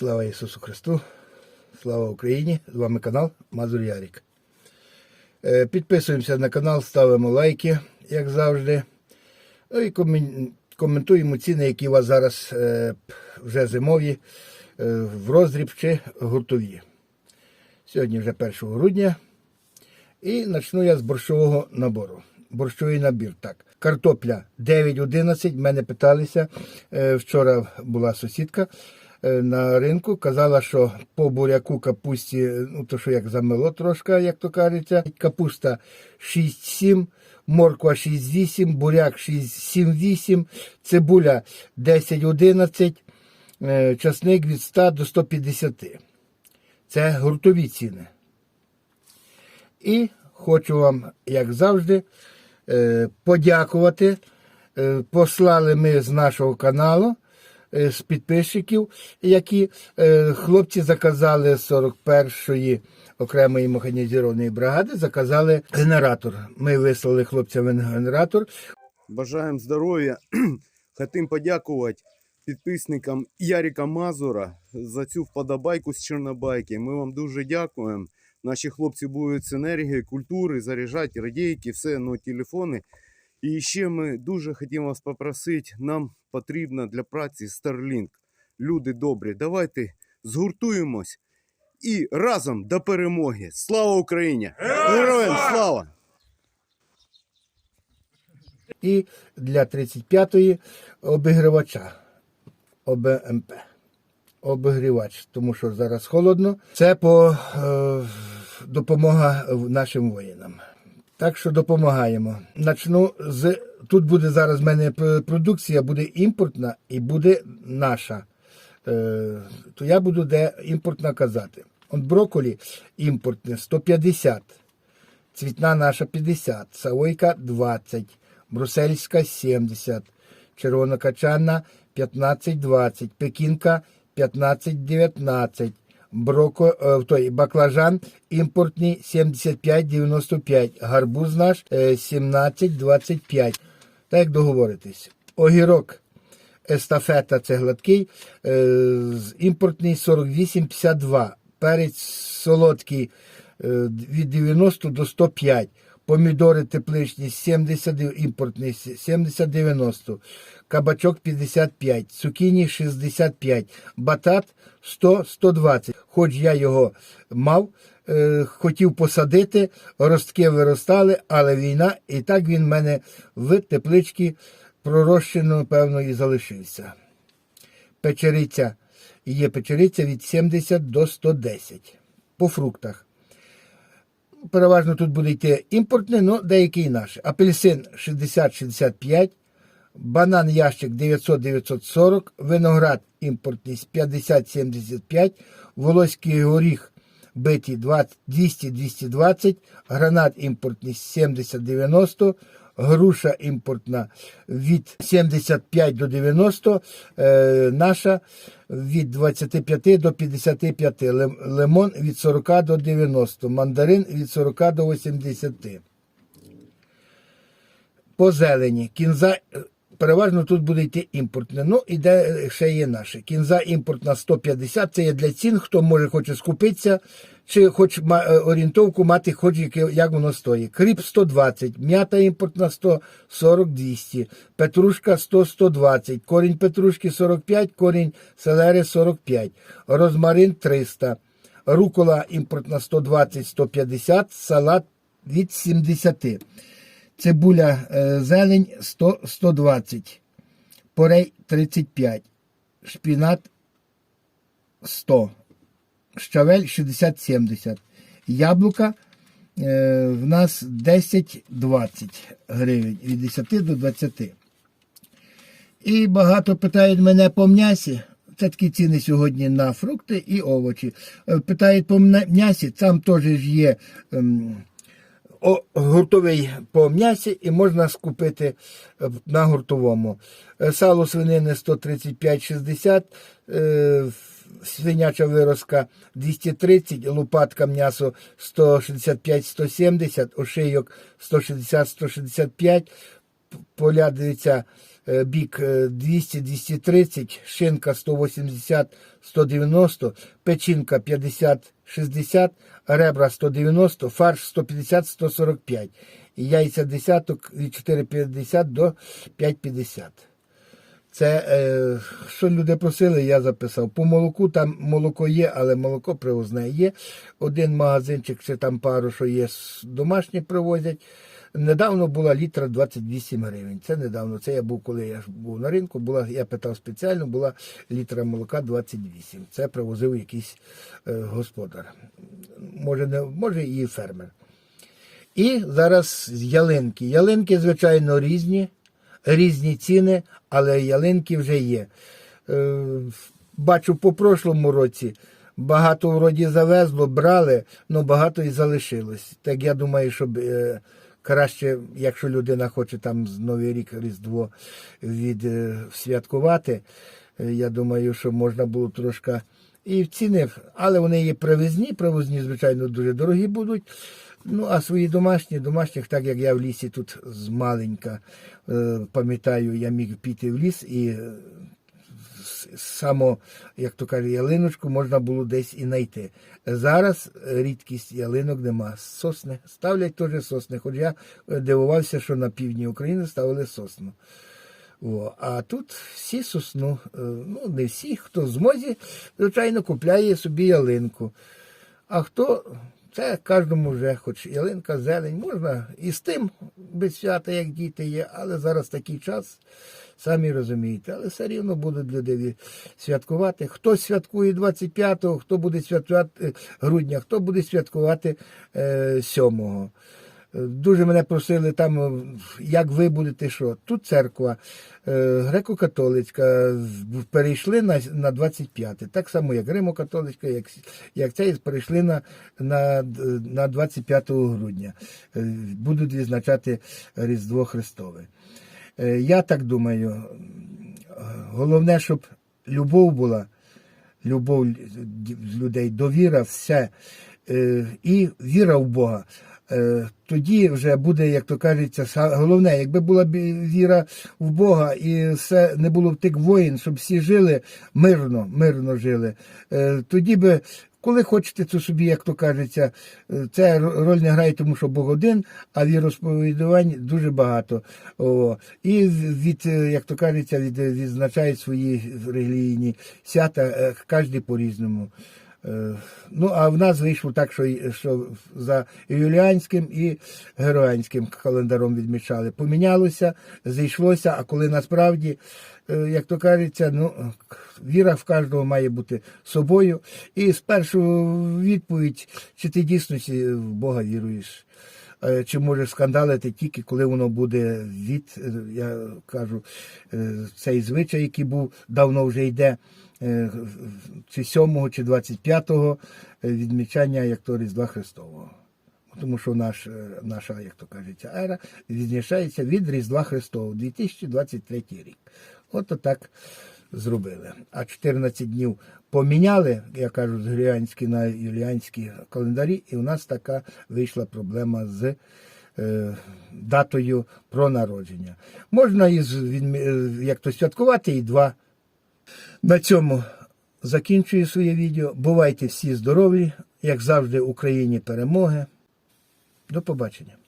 Слава Ісусу Христу! Слава Україні! З вами канал Мазур Ярік. Е, Підписуємося на канал, ставимо лайки, як завжди. Ну і коментуємо ціни, які у вас зараз е, вже зимові, е, в роздріб чи гуртові. Сьогодні вже 1 грудня. І почну я з борщового набору. Борщовий набір. Так. Картопля 9.11. Мене питалися. Вчора була сусідка на ринку. Казала, що по буряку капусті, е, ну то що як замело трошки, як то кажеться. Капуста 6,7, морква 6,8, буряк 6,7,8, цибуля 10,11, е, часник від 100 до 150. Це гуртові ціни. І хочу вам, як завжди, е, подякувати. Е, Послали ми з нашого каналу, е, з підписчиків, які е, хлопці заказали з 41-ї окремої механізованої бригади, заказали генератор. Ми вислали хлопцям генератор. Бажаємо здоров'я. Хотим подякувати підписникам Яріка Мазура за цю вподобайку з Чорнобайки. Ми вам дуже дякуємо. Наші хлопці будуть з енергії, культури, заряджати радійки, все, ну, телефони. І ще ми дуже хотімо вас попросити, нам потрібно для праці Starlink. Люди добрі, давайте згуртуємось і разом до перемоги. Слава Україні! Героям слава! і для 35-ї обігрівача ОБМП. Обігрівач, тому що зараз холодно. Це по е, допомога нашим воїнам. Так що допомагаємо. Начну з тут буде зараз в мене продукція, буде імпортна і буде наша. Е, то я буду де імпортна казати. От брокколі імпортне 150. Цвітна наша 50, савойка 20, брусельська 70, червонокачана 15-20, пекінка 15-19, броко, в той, баклажан імпортний 75-95, гарбуз наш е, 17-25. Так як договоритись. Огірок естафета це гладкий, е, імпортний 48-52, перець солодкий е, від 90 до 105, помідори тепличні 70, імпортний 70-90, кабачок 55, цукіні 65, батат 100-120. Хоч я його мав, е, хотів посадити, ростки виростали, але війна, і так він в мене в тепличці пророщено, певно, і залишився. Печериця. Є печериця від 70 до 110 по фруктах. Переважно тут буде йти імпортне, але деякі і наші. Апельсин 60-65, банан ящик 900-940, виноград імпортний 50-75, волоський горіх биті 20 200-220, гранат імпортний 70-90, груша імпортна від 75 до 90, е, наша від 25 до 55, лем- лимон від 40 до 90, мандарин від 40 до 80. По зелені. Кінза переважно тут буде йти імпортне. Ну, і де е, ще є наше. Кінза імпортна 150, це є для цін, хто може хоче скупитися, чи хоч е, орієнтовку мати, хоч як воно стоїть. Кріп 120, м'ята імпортна 140-200, петрушка 100-120, корінь петрушки 45, корінь селери 45, розмарин 300, рукола імпортна 120-150, салат від 70. Цибуля е, зелень 100, 120, порей 35, шпінат 100, щавель 60-70. Яблука е, в нас 10-20 гривень від 10 до 20. І багато питають мене по м'ясі. Це такі ціни сьогодні на фрукти і овочі. Е, Питають по м'ясі, там теж є. о, гуртовий по м'ясі і можна скупити е, на гуртовому. Е, Сало свинини 135-60, е, свиняча вироска 230, лопатка м'ясо 165-170, ошийок 160-165, п- поля, дивіться, бік е, 200-230, шинка 180-190, печінка 50-60, ребра 190, фарш 150-145. І яйця десяток від 4,50 до 5,50. Це е, що люди просили, я записав. По молоку там молоко є, але молоко привозне є. Один магазинчик чи там пару, що є, домашні привозять. Недавно була літра 28 гривень. Це недавно. Це я був, коли я був на ринку. Була, я питав спеціально, була літра молока 28. Це привозив якийсь е, господар. Може, не, може і фермер. І зараз ялинки. Ялинки, звичайно, різні, різні ціни, але ялинки вже є. Е, бачу, по прошлому році багато вроді завезло, брали, але багато і залишилось. Так я думаю, щоб е, краще, якщо людина хоче там Новий рік Різдво від, е, е, я думаю, що можна було трошки і в ціни, але вони є привезні, привозні, звичайно, дуже дорогі будуть. Ну, а свої домашні, домашніх, так як я в лісі тут з маленька, е, пам'ятаю, я міг піти в ліс і само, як то каже, ялиночку можна було десь і знайти. Зараз рідкість ялинок нема. Сосни ставлять теж сосни. Хоч я е, дивувався, що на півдні України ставили сосну. О, а тут всі сосну, е, ну не всі, хто змозі, звичайно, купляє собі ялинку. А хто, це кожному вже, хоч ялинка, зелень, можна і з тим без свята, як діти є, але зараз такий час, самі розумієте, але все рівно будуть люди святкувати. Хто святкує 25-го, хто буде святкувати е, грудня, хто буде святкувати е, 7-го. Е, Дуже мене просили там, е, як ви будете що. Тут церква е, греко-католицька перейшли на, на 25. Так само, як Римо-католицька, як, як цей перейшли на, на, на 25 грудня. Будуть відзначати Різдво Христове. Я так думаю, головне, щоб любов була, любов лю- людей, довіра, все. І віра в Бога. Е, Тоді вже буде, як то кажеться, головне, якби була віра в Бога і все не було б тих воїн, щоб всі жили мирно, мирно жили. Е, Тоді би, коли хочете, то собі, як то кажеться, е, це роль не грає, тому що Бог один, а віросповідувань дуже багато. О, і від, як то кажеться, від, відзначають свої релігійні свята, кожен по-різному. Е, Ну, а в нас вийшло так, що, що за юліанським і героянським календаром відмічали. Помінялося, зійшлося, а коли насправді, е, як то кажеться, ну, віра в кожного має бути собою. І спершу відповідь, чи ти дійсно в Бога віруєш. Е, Чи можеш скандалити тільки коли воно буде від, я кажу, цей звичай, який був давно вже йде, чи 7 чи 25 відмічання як то Різдва Христового. Тому що наш, е, наша, як то кажеться, ера відзначається від Різдва Христового 2023 рік. От так зробили. А 14 днів поміняли, я кажу, з Гріанські на юліанські календарі, і у нас така вийшла проблема з е, датою про народження. Можна із, е, як то святкувати і два. На цьому закінчую своє відео. Бувайте всі здорові, як завжди, Україні перемоги. До побачення.